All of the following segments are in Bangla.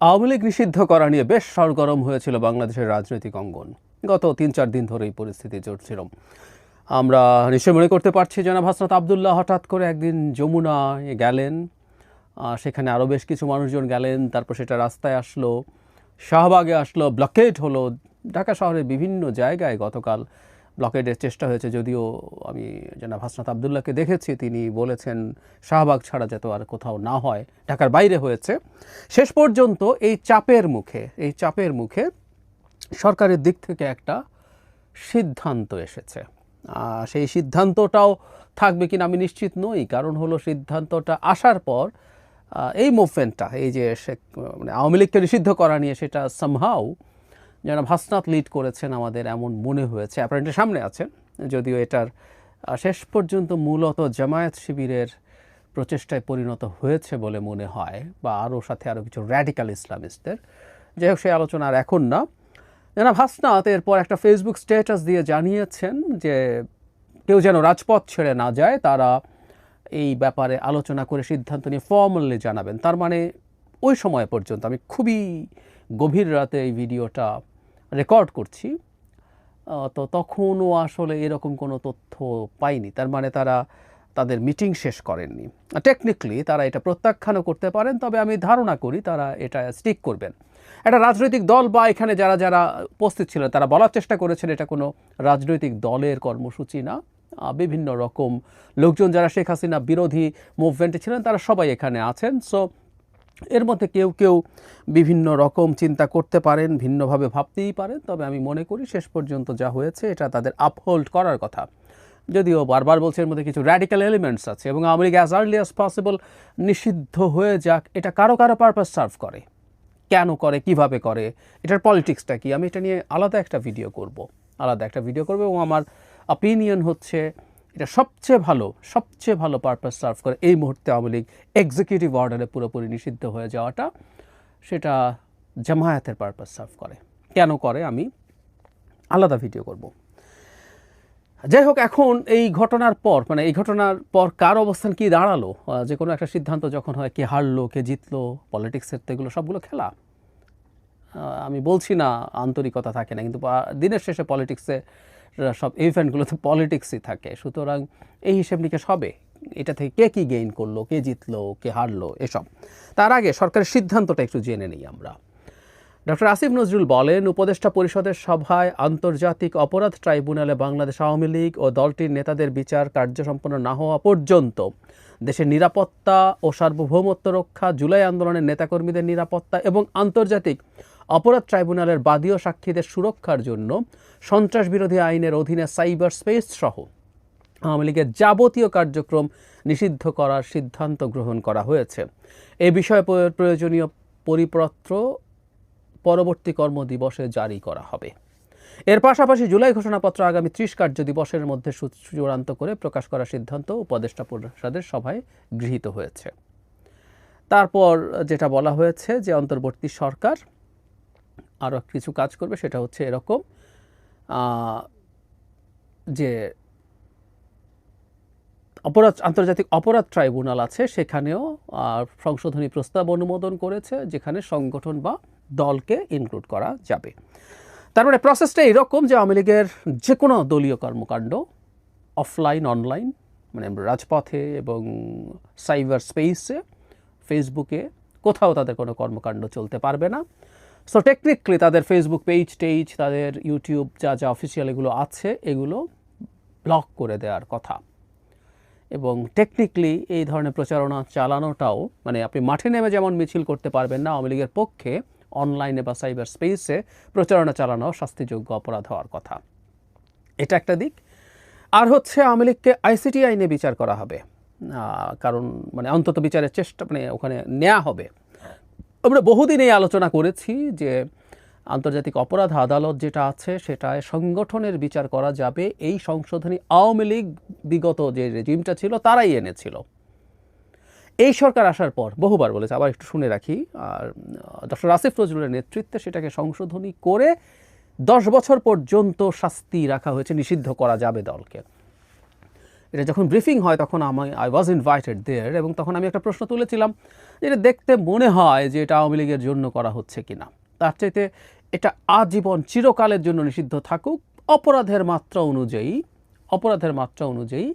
আওয়ামী লীগ নিষিদ্ধ করা নিয়ে বেশ সরগরম হয়েছিল বাংলাদেশের রাজনৈতিক অঙ্গন। গত তিন চার দিন ধরে এই পরিস্থিতি চলছিল আমরা নিশ্চয় মনে করতে পারছি, জনাব হাসনাত আবদুল্লাহ হঠাৎ করে একদিন যমুনায় গেলেন। সেখানে আরও বেশ কিছু মানুষজন গেলেন, তারপর সেটা রাস্তায় আসলো, শাহবাগে আসলো, ব্লকেট হলো। ঢাকা শহরের বিভিন্ন জায়গায় গতকাল ব্লকেডের চেষ্টা হয়েছে যদিও আমি জনাব হাসনাত আবদুল্লাহকে দেখেছি, তিনি বলেছেন, শাহবাগ ছাড়া যেত আর কোথাও না হয়, ঢাকার বাইরে হয়েছে। শেষ পর্যন্ত এই চাপের মুখে, এই চাপের মুখে সরকারের দিক থেকে একটা সিদ্ধান্ত এসেছে। সেই সিদ্ধান্তটাও থাকবে কিনা আমি নিশ্চিত নই, কারণ হলো সিদ্ধান্তটা আসার পর এই মুভমেন্টটা এই যে শেখ মানে আওয়ামী লীগকে নিষিদ্ধ করা নিয়ে সেটা সামহাও যেন ভাসনাথ লিড করেছেন আমাদের এমন মনে হয়েছে। অ্যাপারেন্টলি সামনে আছেন, যদিও এটার শেষ পর্যন্ত মূলত জামায়াত শিবিরের প্রচেষ্টায় পরিণত হয়েছে বলে মনে হয়, বা আরও সাথে আরও কিছু র্যাডিক্যাল ইসলামিস্টদের। যাই হোক, সেই আলোচনা আর এখন না। জনাব হাসনাত এরপর একটা ফেসবুক স্ট্যাটাস দিয়ে জানিয়েছেন যে, কেউ যেন রাজপথ ছেড়ে না যায়, তারা এই ব্যাপারে আলোচনা করে সিদ্ধান্ত নিয়ে ফর্মালি জানাবেন। তার মানে ওই সময় পর্যন্ত আমি খুবই গভীর রাতে এই ভিডিওটা রেকর্ড করছি। তো তখনও আসলে এরকম কোনো তথ্য পাইনি। তার মানে তারা তাদের মিটিং শেষ করেননি। টেকনিক্যালি তারা এটা প্রত্যাখ্যানও করতে পারেন, তবে আমি ধারণা করি তারা এটা স্টিক করবেন। একটা রাজনৈতিক দল বা এখানে যারা যারা উপস্থিত ছিলেন, তারা বলার চেষ্টা করেছেন এটা কোনো রাজনৈতিক দলের কর্মসূচি না। বিভিন্ন রকম লোকজন, যারা শেখ হাসিনা বিরোধী মুভমেন্টে ছিলেন, তারা সবাই এখানে আছেন। সো এর মধ্যে কেউ কেউ বিভিন্ন রকম চিন্তা করতে পারেন, ভিন্নভাবে ভাবতেই পারেন, তবে আমি মনে করি শেষ পর্যন্ত যা হয়েছে এটা তাদের আপহোল্ড করার কথা। যদিও বারবার বলছে এর মধ্যে কিছু র্যাডিক্যাল এলিমেন্টস আছে এবং league as early as possible নিষিদ্ধ হয়ে যাক, এটা কারও কারও পারপাস সার্ভ করে। কেন করে, কীভাবে করে, এটার পলিটিক্সটা কি? আমি এটা নিয়ে আলাদা একটা ভিডিও করব। আলাদা একটা ভিডিও করব এবং আমার অপিনিয়ন হচ্ছে এটা সবচেয়ে ভালো সবচেয়ে ভালো পারপাস সার্ভ করে। এই মুহূর্তে আওয়ামী লীগ এক্সিকিউটিভ অর্ডারে পুরোপুরি নিষিদ্ধ হয়ে যাওয়াটা সেটা জামায়াতের পারপাস সার্ভ করে। কেন করে? আমি আলাদা ভিডিও করব। যাই হোক, এখন এই ঘটনার পর মানে এই ঘটনার পর কার অবস্থান, কি দাঁড়াল? যে কোনো একটা সিদ্ধান্ত যখন হয়, কে হারলো, কে জিতলো পলিটিক্সের তো এগুলো সবগুলো খেলা। আমি বলছি না, আন্তরিকতা থাকে না, কিন্তু দিনের শেষে পলিটিক্সে সব ইভেন্টগুলোতে পলিটিক্সই থাকে। সুতরাং এই হিসেব নিকেশ হবে। এটা থেকে কে কী গেইন করল, কে জিতলো, কে হারলো, এসব। তার আগে সরকারের সিদ্ধান্তটা একটু জেনে নিই আমরা। ডক্টর আসিফ নজরুল বলেন, উপদেষ্টা পরিষদের সভায় আন্তর্জাতিক অপরাধ ট্রাইব্যুনালে বাংলাদেশ আওয়ামী লীগ ও দলটির নেতাদের বিচার কার্য সম্পন্ন না হওয়া পর্যন্ত দেশের নিরাপত্তা ও সার্বভৌমত্ব রক্ষা, জুলাই আন্দোলনের নেতাকর্মীদের নিরাপত্তা এবং আন্তর্জাতিক অপরাধ ট্রাইব্যুনালের বাদী ও সাক্ষীদের সুরক্ষার জন্য সন্ত্রাস বিরোধী আইনের অধীনে সাইবার স্পেস সহ আওয়ামী লীগের যাবতীয় কার্যক্রম নিষিদ্ধ করার সিদ্ধান্ত গ্রহণ করা হয়েছে। এ বিষয়ে প্র- প্রয়োজনীয় পরিপত্র পরবর্তী কর্মদিবসে জারি করা হবে। এর পাশাপাশি জুলাই ঘোষণাপত্র আগামী ত্রিশ কার্য দিবসের মধ্যে চূড়ান্ত করে প্রকাশ করার সিদ্ধান্ত উপদেষ্টা পরিষদের সভায় গৃহীত হয়েছে। তারপর যেটা বলা হয়েছে যে, অন্তর্বর্তী সরকার আরও কিছু কাজ করবে, সেটা হচ্ছে এরকম যে অপরাধ, আন্তর্জাতিক অপরাধ ট্রাইব্যুনাল আছে, সেখানেও সংশোধনী প্রস্তাব অনুমোদন করেছে, যেখানে সংগঠন বা দলকে ইনক্লুড করা যাবে। তার মানে প্রসেসটা এরকম যে আওয়ামী লীগের যে কোনো দলীয় কর্মকাণ্ড অফলাইন অনলাইন মানে রাজপথে এবং সাইবার স্পেসে ফেসবুকে কোথাও তাদের কোনো কর্মকাণ্ড চলতে পারবে না। সো টেকনিক্যালি তাদের ফেসবুক পেজ টেজ তাদের ইউটিউব যা যা অফিসিয়াল এগুলো আছে, এগুলো ব্লক করে দেওয়ার কথা। এবং টেকনিক্যালি এই ধরনের প্রচারণা চালানোটাও মানে আপনি মাঠে নেমে যেমন মিছিল করতে পারবেন না, আওয়ামী লীগের পক্ষে অনলাইনে বা সাইবার স্পেসে প্রচারণা চালানো শাস্তিযোগ্য অপরাধ হওয়ার কথা। এটা একটা দিক। আর হচ্ছে আওয়ামী লীগকে আইসিটি আইনে বিচার করা হবে। কারণ মানে অন্তত বিচারের চেষ্টা মানে ওখানে নেওয়া হবে। আমরা বহুদিন এই আলোচনা করেছি যে আন্তর্জাতিক অপরাধ আদালত যেটা আছে, সেটায় সংগঠনের বিচার করা যাবে। এই সংশোধনী আওয়ামী লীগ বিগত যে রেজিমটা ছিল, তারাই এনেছিল। এই সরকার আসার পর, বহুবার বলেছে, আবার একটু শুনে রাখি, আর ডক্টর আসিফ নজরুলের নেতৃত্বে সেটাকে সংশোধনী করে দশ বছর পর্যন্ত শাস্তি রাখা হয়েছে, নিষিদ্ধ করা যাবে দলকে। এটা যখন ব্রিফিং হয় তখন আমি আই ওয়াজ ইনভাইটেড দেয়ার এবং তখন আমি একটা প্রশ্ন তুলেছিলাম যে এটা দেখতে মনে হয় যে এটা আওয়ামী লীগের জন্য করা হচ্ছে কিনা। তার চাইতে এটা আজীবন চিরকালের জন্য নিষিদ্ধ থাকুক, অপরাধের মাত্রা অনুযায়ী, অপরাধের মাত্রা অনুযায়ী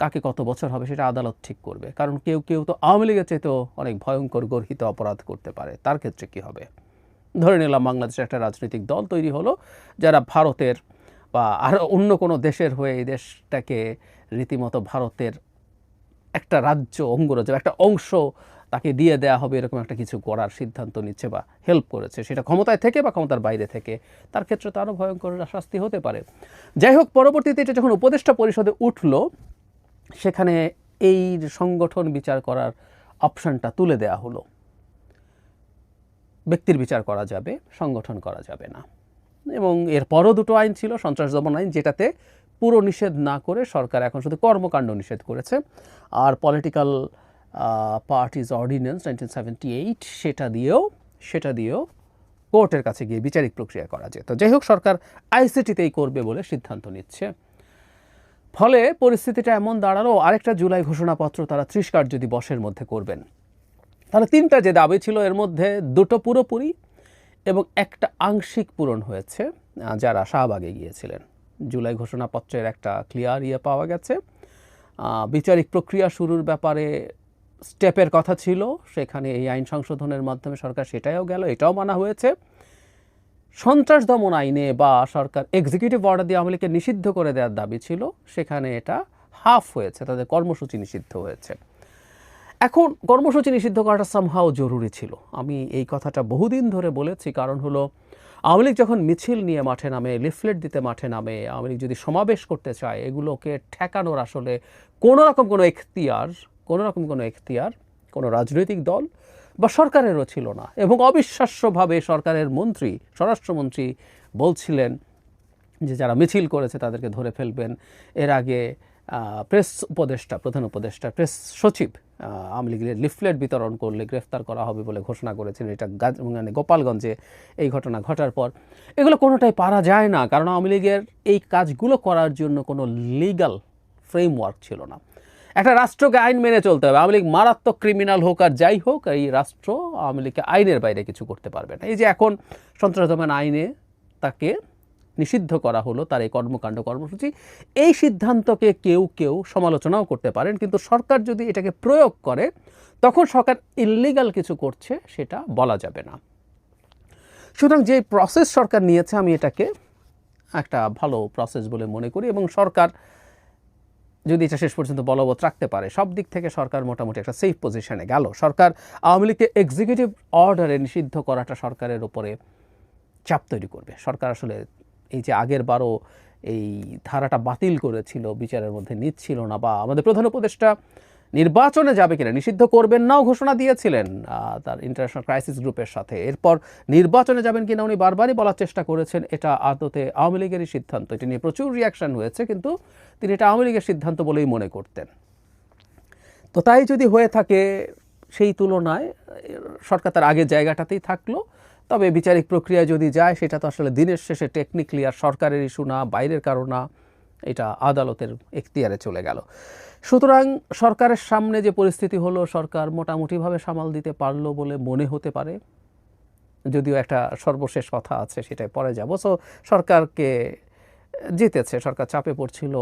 কাকে কত বছর হবে সেটা আদালত ঠিক করবে। কারণ কেউ কেউ তো আওয়ামী লীগের চাইতেও অনেক ভয়ঙ্কর, গর্হিত অপরাধ করতে পারে। তার ক্ষেত্রে কি হবে? ধরে নিলাম বাংলাদেশের একটা রাজনৈতিক দল তৈরি হলো, যারা ভারতের বা আরও অন্য কোনো দেশের হয়ে এই দেশটাকে রীতিমতো ভারতের একটা রাজ্য অঙ্গরাজ্য, একটা অংশ তাকে দিয়ে দেওয়া হবে, এরকম একটা কিছু করার সিদ্ধান্ত নিচ্ছে বা হেল্প করেছে। সেটা ক্ষমতায় থেকে বা ক্ষমতার বাইরে থেকে, তার ক্ষেত্রে তো আরও ভয়ঙ্কর শাস্তি হতে পারে। যাই হোক, পরবর্তীতে এটা যখন উপদেষ্টা পরিষদে উঠল, সেখানে এই সংগঠন বিচার করার অপশনটা তুলে দেওয়া হলো। ব্যক্তির বিচার করা যাবে, সংগঠন করা যাবে না। এবং এরপরও দুটো আইন ছিল, সন্ত্রাস দমন আইন, যেটাতে পুরো নিষেধ না করে সরকার এখন শুধু কর্মকাণ্ড নিষেধ করেছে। আর political parties ordinance nineteen seventy eight সেটা দিয়েও সেটা দিয়েও কোর্টের কাছে গিয়ে বিচারিক প্রক্রিয়া করা যেত। যাই হোক, সরকার আইসিটিতেই করবে বলে সিদ্ধান্ত নিচ্ছে। ফলে পরিস্থিতিটা এমন দাঁড়াল, আরেকটা জুলাই ঘোষণাপত্র তারা ত্রিশ কার্য দিবসের মধ্যে করবেন। তাহলে তিনটা যে দাবি ছিল, এর মধ্যে দুটো পুরোপুরি এবং একটা আংশিক পূরণ হয়েছে যারা শাহবাগে গিয়েছিলেন। জুলাই ঘোষণাপত্রের একটা ক্লিয়ার ইয়ে পাওয়া গেছে। বিচারিক প্রক্রিয়া শুরুর ব্যাপারে স্টেপের কথা ছিল, সেখানে এই আইন সংশোধনের মাধ্যমে সরকার সেটাও গেল, এটাও মানা হয়েছে। সন্ত্রাস দমন আইনে বা সরকার এক্সিকিউটিভ অর্ডার দিয়ে আওয়ামী লীগকে নিষিদ্ধ করে দেওয়ার দাবি ছিল, সেখানে এটা হাফ হয়েছে, তাদের কর্মসূচি নিষিদ্ধ হয়েছে। এখন কর্মসূচি নিষিদ্ধ করাটা সামহাও জরুরি ছিল। আমি এই কথাটা বহুদিন ধরে বলেছি, কারণ হলো আওয়ামী লীগ যখন মিছিল নিয়ে মাঠে নামে, লিফলেট দিতে মাঠে নামে, আওয়ামী লীগ যদি সমাবেশ করতে চায়, এগুলোকে ঠেকানোর আসলে কোনো রকম কোনো এখতিয়ার, কোনো রকম কোনো এখতিয়ার কোনো রাজনৈতিক দল বা সরকারেরও ছিল না। এবং অবিশ্বাস্যভাবে সরকারের মন্ত্রী, স্বরাষ্ট্রমন্ত্রী বলছিলেন যে যারা মিছিল করেছে তাদেরকে ধরে ফেলবেন। এর আগে প্রেস উপদেষ্টা, প্রধান উপদেষ্টা, প্রেস সচিব আওয়ামী লীগের লিফলেট বিতরণ করলে গ্রেফতার করা হবে বলে ঘোষণা করেছেন এটা মানে গোপালগঞ্জে এই ঘটনা ঘটার পর। এগুলো কোনোটাই পারা যায় না, কারণ আওয়ামী লীগের এই কাজগুলো করার জন্য কোনো লিগ্যাল ফ্রেমওয়ার্ক ছিল না। একটা রাষ্ট্রকে আইন মেনে চলতে হবে। আওয়ামী লীগ মারাত্মক ক্রিমিনাল হোক আর যাই হোক, এই রাষ্ট্র আওয়ামী লীগকে আইনের বাইরে কিছু করতে পারবে না। এই যে এখন সন্ত্রাস দমন আইনে তাকে নিষিদ্ধ করা হলো তার এই কর্মকাণ্ড কর্মসূচি। এই সিদ্ধান্তকে কেউ কেউ সমালোচনাও করতে পারেন, কিন্তু সরকার যদি এটাকে প্রয়োগ করে, তখন সরকার ইল্লিগাল কিছু করছে সেটা বলা যাবে না। সুতরাং যে প্রসেস সরকার নিয়েছে, আমি এটাকে একটা ভালো প্রসেস বলে মনে করি এবং সরকার যদি এটা শেষ পর্যন্ত বলবৎ রাখতে পারে, সব দিক থেকে সরকার মোটামুটি একটা সেফ পজিশনে গেল। সরকার আওয়ামী লীগকে এক্সিকিউটিভ অর্ডারে নিষিদ্ধ করাটা সরকারের উপরে চাপ তৈরি করবে। সরকার আসলে এই যে আগের বারও এই ধারাটা বাতিল করেছিল, বিচারের মধ্যে নিচ্ছিল না বা আমাদের প্রধান উপদেষ্টা নির্বাচনে যাবে কিনা নিষিদ্ধ করবেন নাও ঘোষণা দিয়েছিলেন তার ইন্টারন্যাশনাল ক্রাইসিস গ্রুপের সাথে। এরপর নির্বাচনে যাবেন কিনা উনি বারবারই বলার চেষ্টা করেছেন, এটা আদতে আওয়ামী লীগেরই সিদ্ধান্ত। এটি নিয়ে প্রচুর রিয়াকশন হয়েছে, কিন্তু তিনি এটা আওয়ামী লীগের সিদ্ধান্ত বলেই মনে করতেন। তো তাই যদি হয়ে থাকে সেই তুলনায় সরকার তার আগের জায়গাটাতেই থাকল। তবে বিচারিক প্রক্রিয়া যদি যায়, সেটা তো আসলে দিনের শেষে টেকনিক্যালি আর সরকারের ইস্যু না, বাইরের কারও না, এটা আদালতের এখতিয়ারে চলে গেল। সুতরাং সরকারের সামনে যে পরিস্থিতি হলো, সরকার মোটামুটিভাবে সামাল দিতে পারল বলে মনে হতে পারে। যদিও একটা সর্বশেষ কথা আছে, সেটাই পরে যাব। সো সরকারকে জিতেছে, সরকার চাপে পড়ছিল,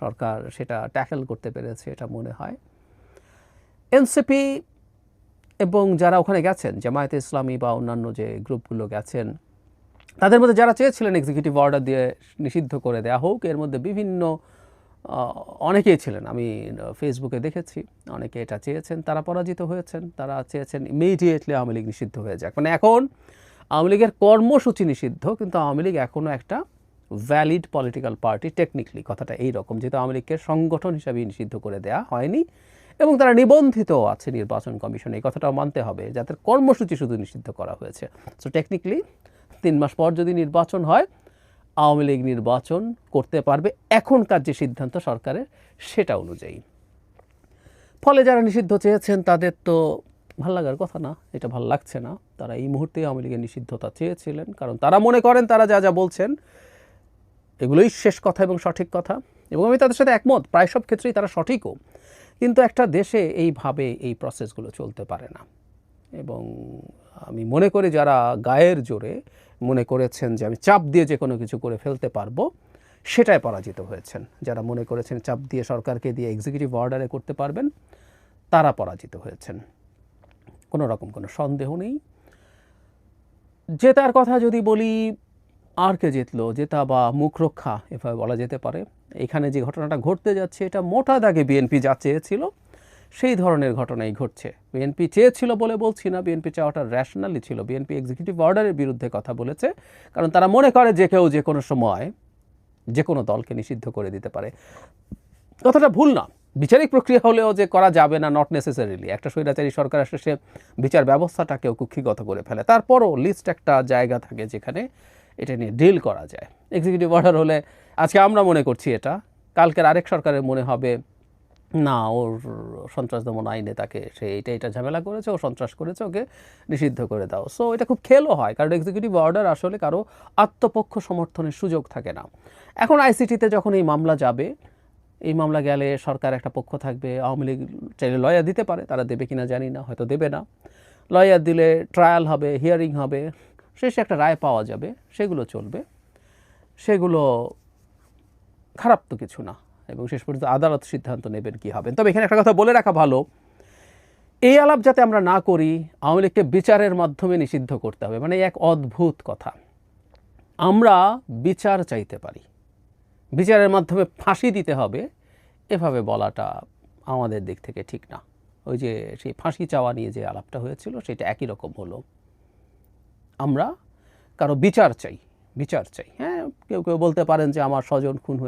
সরকার সেটা ট্যাকেল করতে পেরেছে, এটা মনে হয়। এনসিপি এবং যারা ওখানে গেছেন, জামায়াতে ইসলামী বা অন্যান্য যে গ্রুপগুলো গেছেন, তাদের মধ্যে যারা চেয়েছিলেন এক্সিকিউটিভ অর্ডার দিয়ে নিষিদ্ধ করে দেওয়া হোক, এর মধ্যে বিভিন্ন অনেকেই ছিলেন। আমি ফেসবুকে দেখেছি, অনেকে এটা চেয়েছেন, তারা পরাজিত হয়েছেন, তারা চেয়েছেন ইমিডিয়েটলি আওয়ামী লীগ নিষিদ্ধ হয়ে যাক। মানে এখন আওয়ামী লীগের কর্মসূচি নিষিদ্ধ, কিন্তু আওয়ামী লীগ এখনও একটা ভ্যালিড পলিটিক্যাল পার্টি টেকনিক্যালি কথাটা এই রকম যেহেতু আওয়ামী লীগকে সংগঠন হিসাবে নিষিদ্ধ করে দেওয়া হয়নি। এবং তারা নিবন্ধিত আছে নির্বাচন কমিশনে। এই কথাটাও মানতে হবে যাদের কর্মসূচি শুধু নিষিদ্ধ করা হয়েছে। সো টেকনিক্যালি তিন মাস পর যদি নির্বাচন হয়, আওয়ামী লীগ নির্বাচন করতে পারবে। এখনকার যে সিদ্ধান্ত সরকারের, সেটা অনুযায়ী। ফলে যারা নিষিদ্ধ চেয়েছেন, তাদের তো ভালো লাগার কথা না, এটা ভালো লাগছে না। তারা এই মুহূর্তে আওয়ামী লীগের নিষিদ্ধতা চেয়েছিলেন। কারণ তারা মনে করেন, তারা যা যা বলছেন, এগুলোই শেষ কথা এবং সঠিক কথা। এবং আমি তাদের সাথে একমত, প্রায় সব ক্ষেত্রেই তারা সঠিকও। কিন্তু একটা দেশে এইভাবে এই প্রসেসগুলো চলতে পারে না। এবং আমি মনে করি যারা গায়ের জোরে মনে করেছেন যে আমি চাপ দিয়ে যে কোনো কিছু করে ফেলতে পারব সেটাই পরাজিত হয়েছেন। যারা মনে করেছেন চাপ দিয়ে সরকারকে দিয়ে এক্সিকিউটিভ অর্ডারে করতে পারবেন, তারা পরাজিত হয়েছেন। কোনো রকম কোনো সন্দেহ নেই। জেতার কথা যদি বলি, আর কে জিতলো? জেতা বা মুখ রক্ষা এভাবে বলা যেতে পারে। এখানে যে ঘটনাটা ঘটতে যাচ্ছে, এটা মোটা দাগে বিএনপি যা চেয়েছিল, সেই ধরনের ঘটনাই ঘটছে। বিএনপি চেয়েছিল বলে বলছি না, বিএনপি চাওয়াটা র্যাশনালি ছিল। বিএনপি এক্সিকিউটিভ অর্ডারের বিরুদ্ধে কথা বলেছে, কারণ তারা মনে করে যে কেউ যে কোনো সময় যে কোনো দলকে নিষিদ্ধ করে দিতে পারে। কথাটা ভুল না। বিচারিক প্রক্রিয়া হলেও যে করা যাবে না নট নেসেসারিলি একটা স্বৈরাচারী সরকার সে বিচার ব্যবস্থাটাকেও কুক্ষিগত করে ফেলে। তারপরও লিস্ট একটা জায়গা থাকে যেখানে এটা নিয়ে ডিল করা যায়। এক্সিকিউটিভ অর্ডার হলে আজকে আমরা মনে করছি এটা। কালকের আরেক সরকারের মনে হবে, না, ওর সন্ত্রাস দমন আইনে তাকে সে এটা এটা ঝামেলা করেছে, ও সন্ত্রাস করেছে, ওকে নিষিদ্ধ করে দাও। সো এটা খুব খেলও হয়, কারণ এক্সিকিউটিভ অর্ডার আসলে কারও আত্মপক্ষ সমর্থনের সুযোগ থাকে না। এখন আইসিটিতে যখন এই মামলা যাবে, এই মামলা গেলে সরকার একটা পক্ষ থাকবে, আওয়ামী লীগ চাইলে লয়ার দিতে পারে, তারা দেবে কিনা জানি না, হয়তো দেবে না। লয়ার দিলে ট্রায়াল হবে হিয়ারিং হবে, শেষে একটা রায় পাওয়া যাবে, সেগুলো চলবে। সেগুলো খারাপ তো কিছু না। এবং শেষ পর্যন্ত আদালত সিদ্ধান্ত নেবেন কি হবেন তবে এখানে একটা কথা বলে রাখা ভালো। এই আলাপ যাতে আমরা না করি, আওয়ামী লীগকে বিচারের মাধ্যমে নিষিদ্ধ করতে হবে। মানে এক অদ্ভুত কথা। আমরা বিচার চাইতে পারি। বিচারের মাধ্যমে ফাঁসি দিতে হবে। এভাবে বলাটা আমাদের দিক থেকে ঠিক না। ওই যে সেই ফাঁসি চাওয়া নিয়ে যে আলাপটা হয়েছিল, সেটা একই রকম হলো। আমরা কারও বিচার চাই। বিচার চাই। হ্যাঁ কেউ কেউ বলতে পারেন যে আমার স্বজন খুন হয়ে